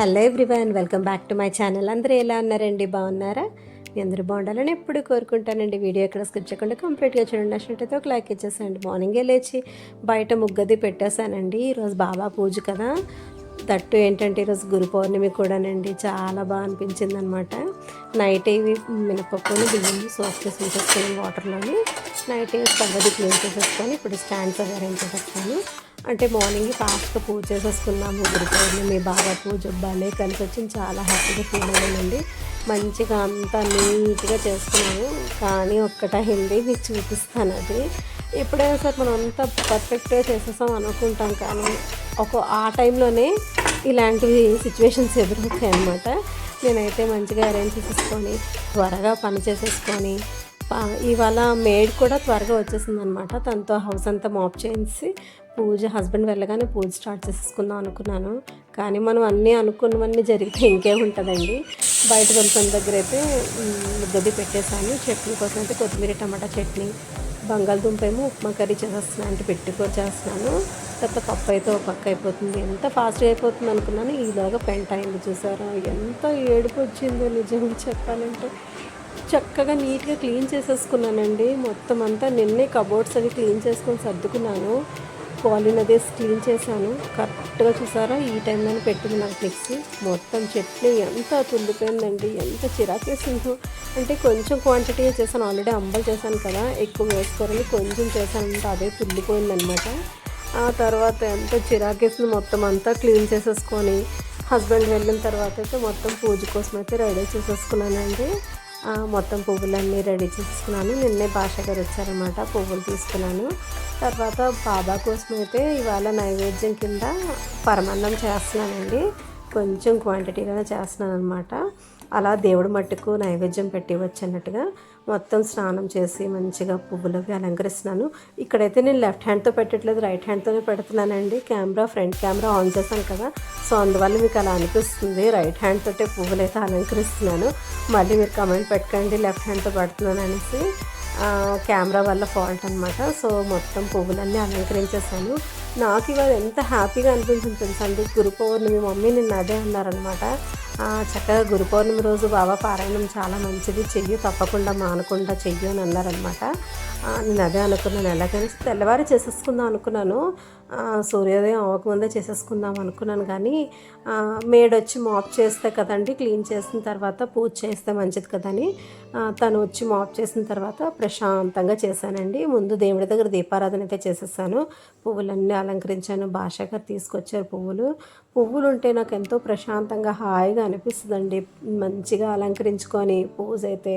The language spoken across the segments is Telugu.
Hello everyone welcome back to my channel. అందరూ ఎలా ఉన్నారండి? బాగున్నారా? మీ అందరూ బాగుండాలని ఎప్పుడు కోరుకుంటానండి. వీడియో ఎక్కడ స్కిప్ చేయకుండా కంప్లీట్గా చూడండి. నచ్చినట్టయితే ఒక లైక్ ఇచ్చేసానండి మార్నింగే లేచి బయట ముగ్గది పెట్టేశానండి. ఈరోజు బాబా పూజ కదా. తట్టు ఏంటంటే ఈరోజు గురు పౌర్ణమి కూడానండి. చాలా బాగా అనిపించింది అనమాట నైట్ ఇవి మినపప్పుని బియ్యం సోప్ చేసి ఉంచేసుకొని వాటర్లోని నైట్ స్టవ్ క్లీన్ చేసేసుకొని ఇప్పుడు స్టాండ్స్ అవి అరేంజ్ చేసేస్తాను అంటే మార్నింగ్ ఫాస్ట్గా పూజ చేసేసుకున్నాము. గురు పౌర్ణమి బాబా పూజ భలే కలిసి వచ్చింది. చాలా హ్యాపీగా ఫీల్ అయ్యానండి మంచిగా అంతా నీట్గా చేసుకున్నాము. కానీ ఒక్కటైంది మీకు చూపిస్తాను అది. ఎప్పుడైనా సరే మనం అంతా పర్ఫెక్ట్గా చేసేసాం అనుకుంటాం కానీ ఒక ఆ టైంలోనే ఇలాంటివి సిచ్యువేషన్స్ ఎదురవుతాయి అనమాట నేనైతే మంచిగా అరేంజ్ చేసేసుకొని త్వరగా పని చేసేసుకొని ఇవాళ మేడ్ కూడా త్వరగా వచ్చేసింది అనమాట తనతో హౌస్ అంతా మాప్ చేసి పూజ హస్బెండ్ వెళ్ళగానే పూజ స్టార్ట్ చేసేసుకుందాం అనుకున్నాను. కానీ మనం అన్నీ అనుకున్నవన్నీ జరిగితే ఇంకే ఉంటుందండి బయట వెళ్తున్న దగ్గర అయితే మ్, పెట్టేసాను పెట్టేశాను. చట్నీ కోసం అయితే కొత్తిమీర టమాటా చట్నీ బంగాళదుంప ఏమో ఉప్మా కర్రీ చేసేస్తున్నాను అంటే పెట్టుకో చేస్తున్నాను. తర్వాత పప్పు అయితే ఒక పక్క అయిపోతుంది. ఎంత ఫాస్ట్గా అయిపోతుంది అనుకున్నాను. ఈలోగా పెంట అయింది చూసారా? ఎంత ఏడుపు వచ్చిందో నిజం చెప్పాలంటే. చక్కగా నీట్గా క్లీన్ చేసేసుకున్నానండి. మొత్తం అంతా నిన్నే కబోర్డ్స్ అవి క్లీన్ చేసుకొని సర్దుకున్నాను. క్వాలిన్ అదే క్లీన్ చేశాను. కరెక్ట్గా చూసారా? ఈ టైంలోనే పెట్టింది నాకు మిక్సీ. మొత్తం చట్నీ ఎంత తుల్లిపోయిందండి. ఎంత చిరాకేసిందో అంటే కొంచెం క్వాంటిటీ చేశాను. ఆల్రెడీ అంబలు చేశాను కదా. ఎక్కువ వేసుకోరని కొంచెం చేశాను అంటే అదే తుల్లిపోయిందనమాట ఆ తర్వాత ఎంత చిరాకేసింది మొత్తం అంతా క్లీన్ చేసేసుకొని హస్బెండ్ వెళ్ళిన తర్వాత అయితే మొత్తం పూజ కోసం అయితే రెడీ చేసేసుకున్నానండి. మొత్తం పువ్వులన్నీ రెడీ చేసుకున్నాను నిన్నే భాష గారు వచ్చారనమాట పువ్వులు తీసుకున్నాను. తర్వాత బాబా కోసం అయితే ఇవాళ నైవేద్యం కింద పరమాన్నం చేస్తున్నానండి. కొంచెం క్వాంటిటీగానే చేస్తున్నాను అనమాట అలా దేవుడి మట్టుకు నైవేద్యం పెట్టి వచ్చన్నట్టుగా మొత్తం స్నానం చేసి మంచిగా పువ్వులవి అలంకరిస్తున్నాను. ఇక్కడైతే నేను లెఫ్ట్ హ్యాండ్తో పెట్టట్లేదు రైట్ హ్యాండ్తోనే పెడుతున్నానండి. కెమెరా ఫ్రంట్ కెమెరా ఆన్ చేశాను కదా. సో అందువల్ల మీకు అలా అనిపిస్తుంది. రైట్ హ్యాండ్ తోటే పువ్వులు అయితే అలంకరిస్తున్నాను. మళ్ళీ మీరు కమెంట్ పెట్టకండి లెఫ్ట్ హ్యాండ్తో పెడుతున్నాను అనేసి. కెమెరా వల్ల ఫాల్ట్ అనమాట సో మొత్తం పువ్వులన్నీ అలంకరించేసాను నాకు ఇవాళ ఎంత హ్యాపీగా అనిపించింది తెలుసా అండి గురు పౌర్ణమి మమ్మీ నిన్న అదే అన్నారనమాట చక్కగా గురు పౌర్ణమి రోజు బాబా పారాయణం చాలా మంచిది. చెయ్యి తప్పకుండా మానకుండా చెయ్యి అని అన్నారనమాట నేను అదే అనుకున్నాను. ఎలాగైనా సరే తెల్లవారి చేసేసుకుందాం అనుకున్నాను. సూర్యోదయం అవ్వకముందే చేసేసుకుందాం అనుకున్నాను కానీ మేడొచ్చి మేడ్ వచ్చి మాప్ చేస్తే కదండి క్లీన్ చేసిన తర్వాత పూజ చేస్తే మంచిది కదని తను వచ్చి మాప్ చేసిన తర్వాత ప్రశాంతంగా చేశానండి. ముందు దేవుడి దగ్గర దీపారాధన అయితే చేసేసాను. పువ్వులన్నీ అలంకరించాను భాష గారు తీసుకొచ్చారు పువ్వులు. పువ్వులు ఉంటే నాకు ఎంతో ప్రశాంతంగా హాయిగా అనిపిస్తుందండి. మంచిగా అలంకరించుకొని పూజ అయితే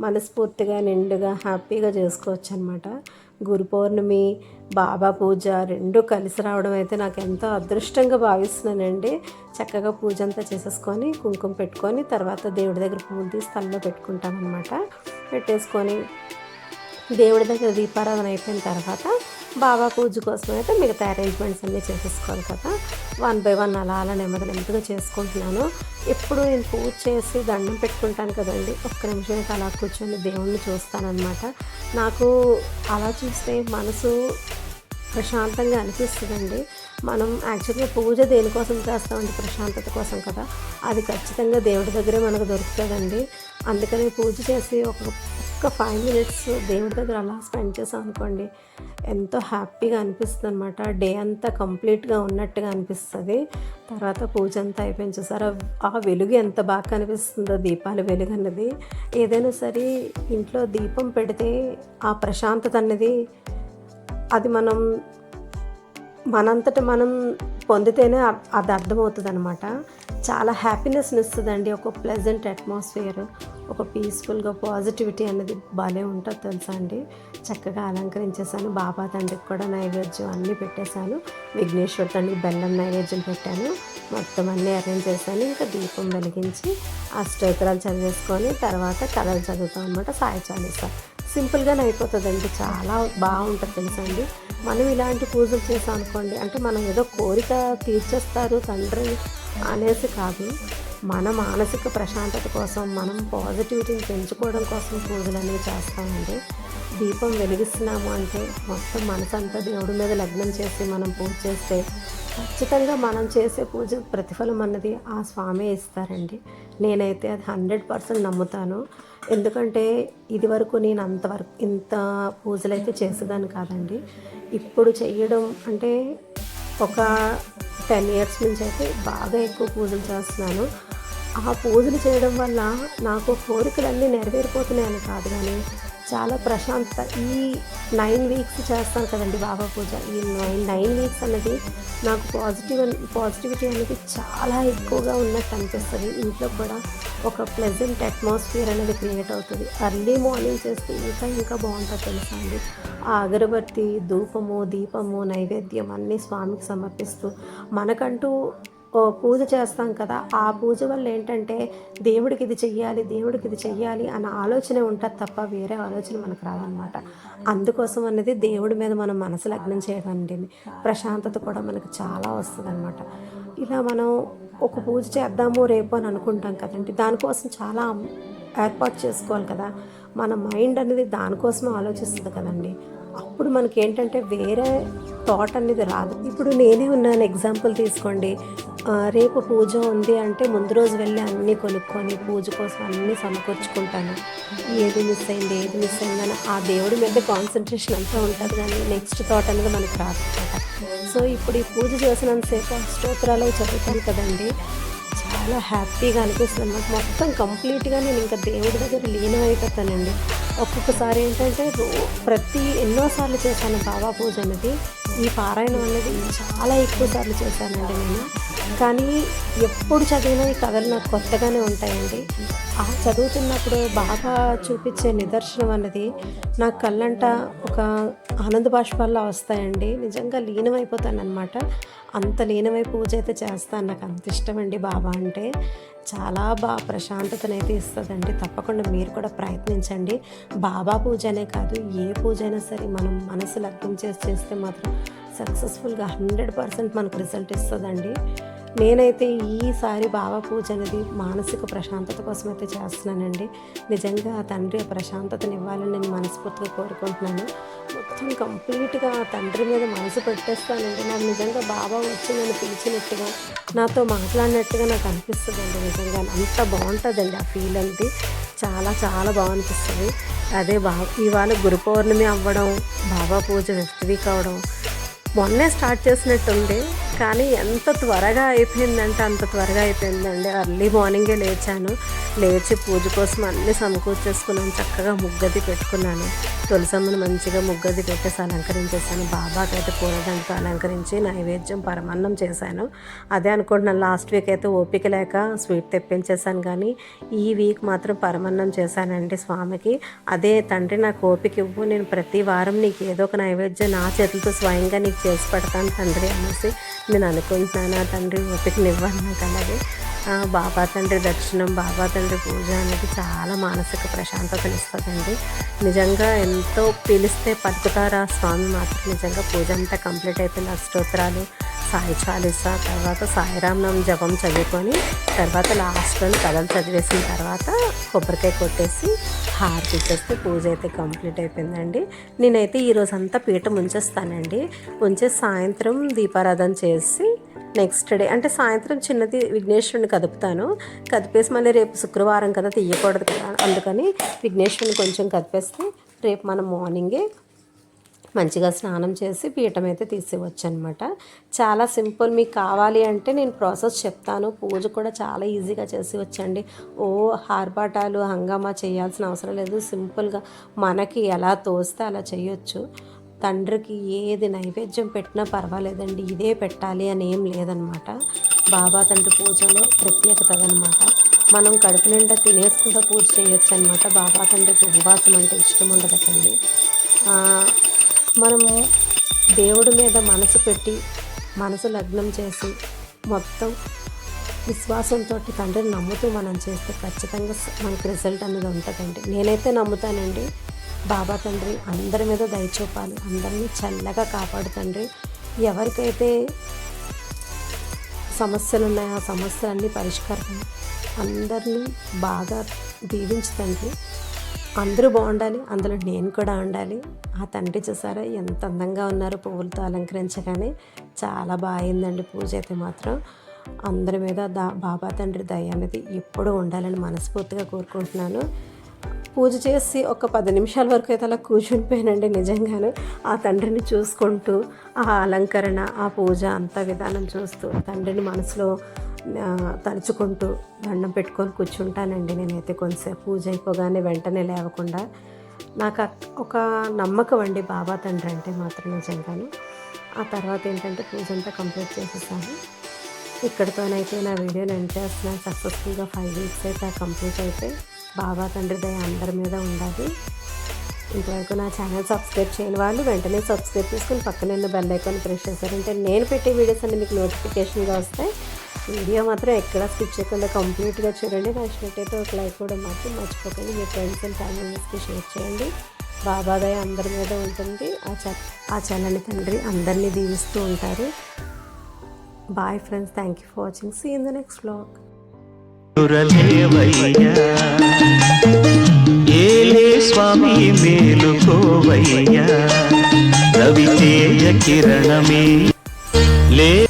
మనస్ఫూర్తిగా నిండుగా హ్యాపీగా చేసుకోవచ్చు అనమాట గురు పౌర్ణమి బాబా పూజ రెండు కలిసి రావడం అయితే నాకు ఎంతో అదృష్టంగా భావిస్తున్నానండి. చక్కగా పూజ అంతా చేసేసుకొని కుంకుమ పెట్టుకొని తర్వాత దేవుడి దగ్గర పువ్వులు తీసి తలలో పెట్టుకుంటాం అనమాట పెట్టేసుకొని దేవుడి దగ్గర దీపారాధన అయిపోయిన తర్వాత బాబా పూజ కోసం అయితే మిగతా అరేంజ్మెంట్స్ అన్నీ చేసేసుకోవాలి కదా. వన్ బై వన్ అలా అలా నెమ్మది నెమ్మదిగా చేసుకుంటున్నాను. ఎప్పుడు నేను పూజ చేసి దండం పెట్టుకుంటాను కదండి. ఒక్క నిమిషం అయితే అలా కూర్చొని దేవుణ్ణి చూస్తానన్నమాట. నాకు అలా చూస్తే మనసు ప్రశాంతంగా అనిపిస్తుందండి. మనం యాక్చువల్గా పూజ దేనికోసం చేస్తామండి ప్రశాంతత కోసం కదా. అది ఖచ్చితంగా దేవుడి దగ్గరే మనకు దొరుకుతుందండి. అందుకని పూజ చేసి ఒక ఒక ఫైవ్ మినిట్స్ దేవుడి దగ్గర అలా స్పెండ్ చేసాం అనుకోండి ఎంతో హ్యాపీగా అనిపిస్తుంది అనమాట డే అంతా కంప్లీట్గా ఉన్నట్టుగా అనిపిస్తుంది. తర్వాత పూజ అంతా అయిపోయింది చూసారా? ఆ వెలుగు ఎంత బాగా కనిపిస్తుందో దీపాల వెలుగు అన్నది. ఏదైనా సరే ఇంట్లో దీపం పెడితే ఆ ప్రశాంతత అన్నది అది మనం మనంతట మనం పొందితేనే అది అర్థమవుతుంది అనమాట చాలా హ్యాపీనెస్ని ఇస్తుందండి ఒక ప్లెజెంట్ అట్మాస్ఫియర్. ఒక పీస్ఫుల్గా పాజిటివిటీ అనేది భలే ఉంటుంది తెలుసా అండి. చక్కగా అలంకరించేసాను బాబా తండ్రికి కూడా నైవేద్యం అన్నీ పెట్టేశాను. విఘ్నేశ్వర తండ్రికి బెల్లం నైవేద్యం పెట్టాను. మొత్తం అన్నీ అరేంజ్ చేశాను. ఇంకా దీపం వెలిగించి ఆ స్తోత్రాలు చదివేసుకొని తర్వాత కథలు చదువుతాం అనమాట సాయి చాలీసా సింపుల్గానే అయిపోతుందండి. చాలా బాగుంటుంది తెలుసా అండి. మనం ఇలాంటి పూజలు చేసాం అనుకోండి అంటే మనం ఏదో కోరిక తీర్చేస్తారు తండ్రి అనేసి కాదు. మన మానసిక ప్రశాంతత కోసం మనం పాజిటివిటీని పెంచుకోవడం కోసం పూజలు అనేవి చేస్తామండి. దీపం వెలిగిస్తున్నాము అంటే మొత్తం మనసంతా దేవుడి మీద లగ్నం చేసి మనం పూజ చేస్తే ఖచ్చితంగా మనం చేసే పూజ ప్రతిఫలం అన్నది ఆ స్వామి ఇస్తారండి. నేనైతే అది హండ్రెడ్ పర్సెంట్ నమ్ముతాను. ఎందుకంటే ఇది వరకు నేను అంతవరకు ఇంత పూజలు అయితే చేసేదాన్ని కాదండి. ఇప్పుడు చేయడం అంటే ఒక టెన్ ఇయర్స్ నుంచి అయితే బాగా ఎక్కువ పూజలు చేస్తున్నాను. ఆ పూజలు చేయడం వల్ల నాకు కోరికలన్నీ నెరవేరిపోతున్నాయని కాదు కానీ చాలా ప్రశాంతత. ఈ నైన్ వీక్స్ చేస్తాను కదండి బాబా పూజ. ఈ నైన్ నైన్ వీక్స్ అనేది నాకు పాజిటివ్ పాజిటివిటీ అనేది చాలా ఎక్కువగా ఉన్నట్టు అనిపిస్తుంది. ఇంట్లో కూడా ఒక ప్లెజెంట్ అట్మాస్ఫియర్ అనేది క్రియేట్ అవుతుంది. అర్లీ మార్నింగ్ చేస్తే ఇంకా ఇంకా బాగుంటుంది తెలుసా అండి? ఆ అగరబత్తి ధూపము దీపము నైవేద్యం అన్నీ స్వామికి సమర్పిస్తూ మనకంటూ పూజ చేస్తాం కదా ఆ పూజ వల్ల ఏంటంటే దేవుడికి ఇది చెయ్యాలి దేవుడికి ఇది చెయ్యాలి అన్న ఆలోచనే ఉంటుంది తప్ప వేరే ఆలోచన మనకు రాదనమాట అందుకోసం అనేది దేవుడి మీద మనం మనసు లగ్నం చేయడం అండి ప్రశాంతత కూడా మనకు చాలా వస్తుంది అనమాట ఇలా మనం ఒక పూజ చేద్దాము రేపు అని అనుకుంటాం కదండి దానికోసం చాలా ఏర్పాటు చేసుకోవాలి కదా. మన మైండ్ అనేది దానికోసం ఆలోచిస్తుంది కదండి. అప్పుడు మనకి ఏంటంటే వేరే థాట్ అనేది రాదు. ఇప్పుడు నేనే ఉన్నాను ఎగ్జాంపుల్ తీసుకోండి. రేపు పూజ ఉంది అంటే ముందు రోజు వెళ్ళి అన్నీ కొనుక్కొని పూజ కోసం అన్నీ సమకూర్చుకుంటాను. ఏది మిస్ అయింది ఏది మిస్ అయిందని ఆ దేవుడి మీద కాన్సన్ట్రేషన్ అంతా ఉంటుంది కానీ నెక్స్ట్ థాట్ అనేది మనకు రాదు సో ఇప్పుడు ఈ పూజ చేసినంతసేపు అష్టోత్తరాలు చదువుతాను కదండి. చాలా హ్యాపీగా అనిపిస్తుంది నాకు మొత్తం కంప్లీట్గా నేను ఇంకా దేవుడి దగ్గర లీనం అయిపోతానండి ఒక్కొక్కసారి ఏంటంటే ప్రతి ఎన్నోసార్లు చేశాను బాబా పూజ అనేది. ఈ పారాయణం అనేది చాలా ఎక్కువ సార్లు చేశానండి నేను. కానీ ఎప్పుడు చదివినా ఈ కథలు నాకు కొత్తగానే ఉంటాయండి. ఆ చదువుతున్నప్పుడు బాగా చూపించే నిదర్శనం అన్నది నా కళ్ళంట ఒక ఆనంద బాష్పాల్లో వస్తాయండి. నిజంగా లీనమైపోతాను అనమాట అంత లీనమై పూజ అయితే చేస్తాను. నాకు అంత ఇష్టం అండి బాబా అంటే. చాలా బాగా ప్రశాంతతనైతే ఇస్తుందండి. తప్పకుండా మీరు కూడా ప్రయత్నించండి. బాబా పూజ అనే కాదు ఏ పూజ అయినా సరే మనం మనసు లగ్నం చేసి చేస్తే మాత్రం సక్సెస్ఫుల్గా హండ్రెడ్ పర్సెంట్ మనకు రిజల్ట్ ఇస్తుందండి. నేనైతే ఈసారి బాబా పూజ అనేది మానసిక ప్రశాంతత కోసం అయితే చేస్తున్నానండి. నిజంగా ఆ తండ్రి ఆ ప్రశాంతతని ఇవ్వాలని నేను మనస్ఫూర్తిగా కోరుకుంటున్నాను. మొత్తం కంప్లీట్గా తండ్రి మీద మనసు పెట్టేస్తానండి. నాకు నిజంగా బాబా వచ్చి నన్ను పిలిచినట్టుగా నాతో మాట్లాడినట్టుగా నాకు అనిపిస్తుందండి నిజంగా. అంత బాగుంటుందండి ఆ ఫీల్ అనేది. చాలా చాలా బాగా అనిపిస్తుంది అదే బా ఇవాళ గురు పౌర్ణమి అవ్వడం బాబా పూజ ఫిఫ్త్ వీక్ అవ్వడం మొన్నే స్టార్ట్ చేసినట్టుంది కానీ ఎంత త్వరగా అయిపోయిందంటే అంత త్వరగా అయిపోయిందండి. అర్లీ మార్నింగే లేచాను. లేచి పూజ కోసం అన్నీ సమకూర్చేసుకున్నాను చక్కగా ముగ్గది పెట్టుకున్నాను. తులసమ్మను మంచిగా ముగ్గది పెట్టేసి అలంకరించేసాను బాబాకి అయితే పూలదండతో అలంకరించి నైవేద్యం పరమాన్నం చేశాను. అదే అనుకుంటున్నాను. లాస్ట్ వీక్ అయితే ఓపిక లేక స్వీట్ తెప్పించేసాను కానీ ఈ వీక్ మాత్రం పరమాన్నం చేశానండి స్వామికి. అదే తండ్రి నాకు ఓపిక ఇవ్వు. నేను ప్రతి వారం నీకు ఏదో ఒక నైవేద్యం నా చేతులతో స్వయంగా నీకు చేసి పెడతాను తండ్రి అనేసి నేను అనుకుంటున్నాను ఆ తండ్రి ఓపికనివ్వాలి నాకు అలాగే. బాబా తండ్రి దర్శనం బాబా తండ్రి పూజ అనేది చాలా మానసిక ప్రశాంతతను ఇస్తుందండి. నిజంగా ఎంతో పిలిస్తే పలుకుతారా స్వామి మాత్రం. నిజంగా పూజ అంతా కంప్లీట్ అయిపోయింది. అష్టోత్తరాలు సాయి చాలీసా తర్వాత సాయిరామనామం జపం చదువుకొని తర్వాత లాస్ట్లో కథలు చదివేసిన తర్వాత కొబ్బరికాయ కొట్టేసి హారతి ఇచ్చేస్తే పూజ అయితే కంప్లీట్ అయిపోయిందండి. నేనైతే ఈ అంతా పీఠం ఉంచేస్తానండి. ఉంచేసి సాయంత్రం దీపారాధన చేసి నెక్స్ట్ డే అంటే సాయంత్రం చిన్నది విఘ్నేశ్వరుని కదుపుతాను. కదిపేసి మళ్ళీ రేపు శుక్రవారం కదా తీయకూడదు కదా. అందుకని విఘ్నేశ్వరుని కొంచెం కదిపేస్తే రేపు మనం మార్నింగే మంచిగా స్నానం చేసి పీఠం అయితే తీసివచ్చు అనమాట చాలా సింపుల్ మీకు కావాలి అంటే నేను ప్రాసెస్ చెప్తాను. పూజ కూడా చాలా ఈజీగా చేసి వచ్చండి ఓ హార్బాటాలు హంగామా చేయాల్సిన అవసరం లేదు. సింపుల్గా మనకి ఎలా తోస్తే అలా చేయొచ్చు. తండ్రికి ఏది నైవేద్యం పెట్టినా పర్వాలేదండి ఇదే పెట్టాలి అని ఏం లేదనమాట. బాబా తండ్రి పూజలో ప్రత్యేకత అనమాట మనం కడుపు నిండా తినేసి కూడా పూజ చేయొచ్చు అనమాట బాబా తండ్రికి ఉపవాసం అంటే ఇష్టం ఉండదండి. అండి మనము దేవుడి మీద మనసు పెట్టి మనసు లగ్నం చేసి మొత్తం విశ్వాసంతో తండ్రిని నమ్ముతూ మనం చేస్తే ఖచ్చితంగా మనకు రిజల్ట్ అనేది ఉంటుందండి. నేనైతే నమ్ముతానండి. బాబా తండ్రి అందరి మీద దయ చూపాలి. అందరినీ చల్లగా కాపాడు తండ్రి. ఎవరికైతే సమస్యలు ఉన్నాయో ఆ సమస్యలన్నీ పరిష్కారం. అందరినీ బాగా దీవించు తండ్రి. అందరూ బాగుండాలి. అందులో నేను కూడా ఉండాలి. ఆ తండ్రి చూసారా? ఎంత అందంగా ఉన్నారో. పువ్వులతో అలంకరించగానే చాలా బాగా అయిందండి పూజ అయితే మాత్రం. అందరి మీద దా బాబా తండ్రి దయ అనేది ఎప్పుడూ ఉండాలని మనస్ఫూర్తిగా కోరుకుంటున్నాను. పూజ చేసి ఒక పది నిమిషాల వరకు అయితే అలా కూర్చునిపోయానండి నిజంగాను. ఆ తండ్రిని చూసుకుంటూ ఆ అలంకరణ ఆ పూజ అంత విధానం చూస్తూ తండ్రిని మనసులో తలుచుకుంటూ దండం పెట్టుకొని కూర్చుంటానండి నేనైతే కొంచెంసేపు పూజ అయిపోగానే వెంటనే లేవకుండా. నాకు ఒక నమ్మకం అండి బాబా తండ్రి అంటే మాత్రం నిజంగాను. ఆ తర్వాత ఏంటంటే పూజ అంతా కంప్లీట్ చేసేసాను. ఇక్కడితోనైతే నా వీడియోని ఎండ్ చేస్తున్నాను. సక్సెస్ఫుల్గా ఫైవ్ వీక్స్ అయితే కంప్లీట్ అయితే బాబా తండ్రి దయ అందరి మీద ఉండాలి. ఇంతవరకు నా ఛానల్ సబ్స్క్రైబ్ చేయని వాళ్ళు వెంటనే సబ్స్క్రైబ్ చేసుకుని పక్కన ఉన్న బెల్ ఐకాన్ ప్రెస్ చేశారంటే నేను పెట్టే వీడియోస్ అన్ని మీకు నోటిఫికేషన్గా వస్తాయి. వీడియో మాత్రం ఎక్కడ స్కిప్ చేయకుండా కంప్లీట్గా చూడండి. నచ్చినట్టయితే ఒక లైక్ కూడా మాత్రం మర్చిపోకండి. మీ ఫ్రెండ్స్ అండ్ ఫ్యామిలీస్కి షేర్ చేయండి. బాబాదయ అందరి మీద ఉంటుంది. ఆ చ ఆ చల్లని తండ్రి అందరినీ దీవిస్తూ ఉంటారు. Bye friends thank you for watching see in the next vlog ఏలే స్వామి మేలుకోవయ్యా రవితేజ కిరణమే. లే